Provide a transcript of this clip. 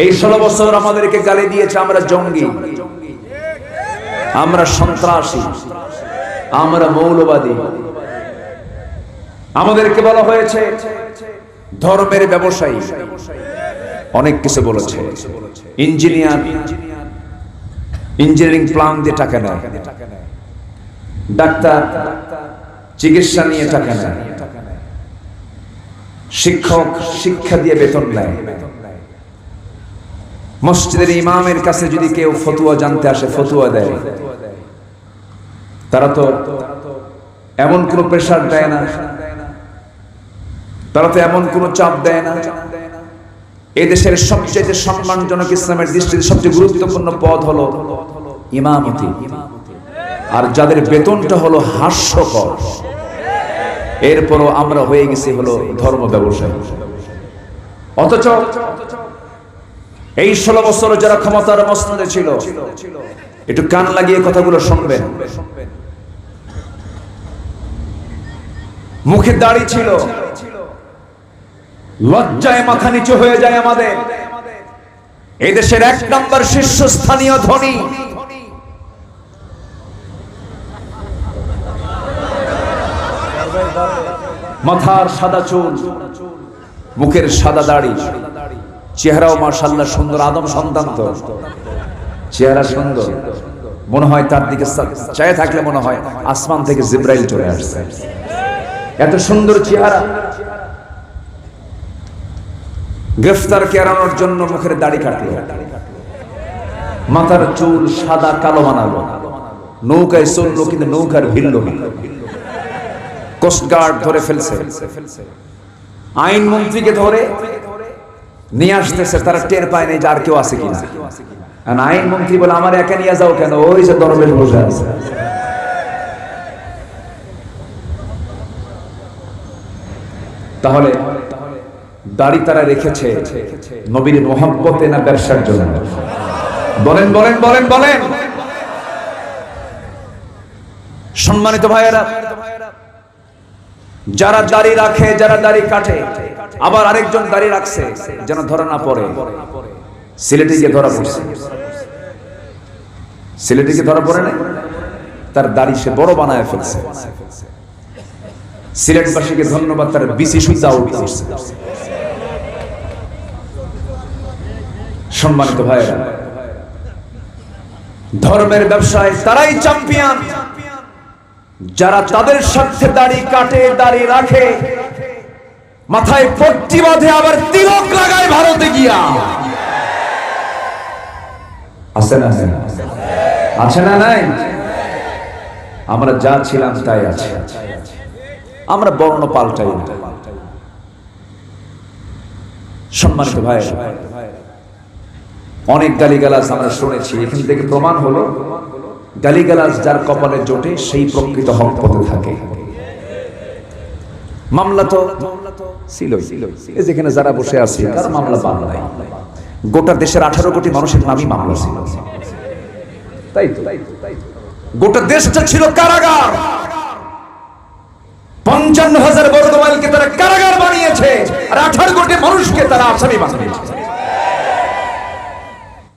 এই ষোলো বছর আমাদেরকে গালি দিয়েছে আমরা জঙ্গি। আমরা সন্ত্রাসী। আমরা মৌলবাদী। আমাদেরকে বলা হয়েছে, ধর্মের ব্যবসায়ী। অনেক কিছু বলেছে। ইঞ্জিনিয়ার, ইঞ্জিনিয়ারিং প্ল্যান দিয়ে টাকা নেয়। ডাক্তার, চিকিৎসা নিয়ে টাকা নেয়। শিক্ষক, শিক্ষা দিয়ে বেতন নেয়। মসজিদের ইমামের কাছে যদি কেউ ফতুয়া জানতে আসে, ফতুয়া দেয়। তারা তো এমন কোনো প্রেশার দেয় না। তারা তো এমন কোনো চাপ দেয় না। এদেশের সবচেয়ে সম্মানজনক ইসলামের দৃষ্টিতে সবচেয়ে গুরুত্বপূর্ণ পদ হলো ইমামতি। আর যাদের বেতনটা হলো হাস্যকর, এরপরও আমরা হয়ে গেছি হলো ধর্ম ব্যবসায়ী। অথচ এই ষোলো বছর যারা ক্ষমতার মসনদে ছিল, একটু কান লাগিয়ে কথাগুলো শুনবেন। মুখে দাড়ি ছিল। লজ্জায় মাথা নিচু হয়ে যায় আমাদের। এই দেশের এক নম্বর শীর্ষস্থানীয় ধনী। মাথার সাদা চুল, মুখের সাদা দাড়ি। চেহারাও মার্শাল্লাহ সুন্দর, আদম সন্তান তো। চেহারা সুন্দর। মনে হয় তার দিকে চায় থাকলে মনে হয় আসমান থেকে জিব্রাইল চলে আসছে। এত সুন্দর চেহারা। গ্রেফতার এড়ানোর জন্য মুখের দাড়ি কাটলো। মাথার চুল সাদা, কালো বানালো নৌকায় চলল কিন্তু নৌকার ভিড়ল কোস্টগার্ড ধরে ফেলছে। আইন মন্ত্রীকে ধরে নিয়ে আসতেছে, তারা টের পায় নাই যে আর কেউ আছে কিনা। আইন মন্ত্রী বলে, আমার একা নিয়ে যাও কেন? ওই যে দরবেশ বসে আছে। তাহলে দাড়ি তারা রেখেছে নবীর মোহাম্মতে না ব্যবসার জন্য? বলেন বলেন বলেন বলেন। সম্মানিত ভাইয়েরা, যারা দাড়ি রাখে, যারা দাড়ি কাটে আবার আরেকজন দাড়ি রাখছে, যেন ধরা না পড়ে। সিলেটে গিয়ে ধরা পড়ছে। সিলেটে গিয়ে ধরা পড়ে না তার দাড়ি সে বড় বানায় ফেলছে। সিলেটবাসীকে ধন্যবাদ, তার বিসি আউট করছে সম্মানিত ভাইয়েরা, ধর্মের ব্যবসায় তারাই চ্যাম্পিয়ন যারা তাদের সাথে দাড়ি কাটে, দাড়ি রাখে মাথায় পট্টি বাঁধে, আবার তিলক লাগায় ভারতে গিয়া। আছে না আছে না নাই? আমরা যা ছিলাম তাই আছে। আমরা বর্ণ পাল্টাই সম্মানিত ভাই, অনেক গালিগালাজ আমরা শুনেছি। এখান থেকে প্রমাণ হলো, গালিগালাজ যার কপালে জোটে, সেই প্রকৃত হক পথে থাকে। মামলা তো ছিল এই যেখানে যারা বসে আছে কারও মামলা পান নাই। গোটা দেশের আঠারো কোটি মানুষের নামই মামলা ছিল। তাই তো? গোটা দেশটা ছিল কারাগার। পঞ্চান্ন হাজার বর্গ তারা কারাগার বানিয়েছে। আর আঠারো কোটি মানুষকে তারা আসামি বানিয়েছে।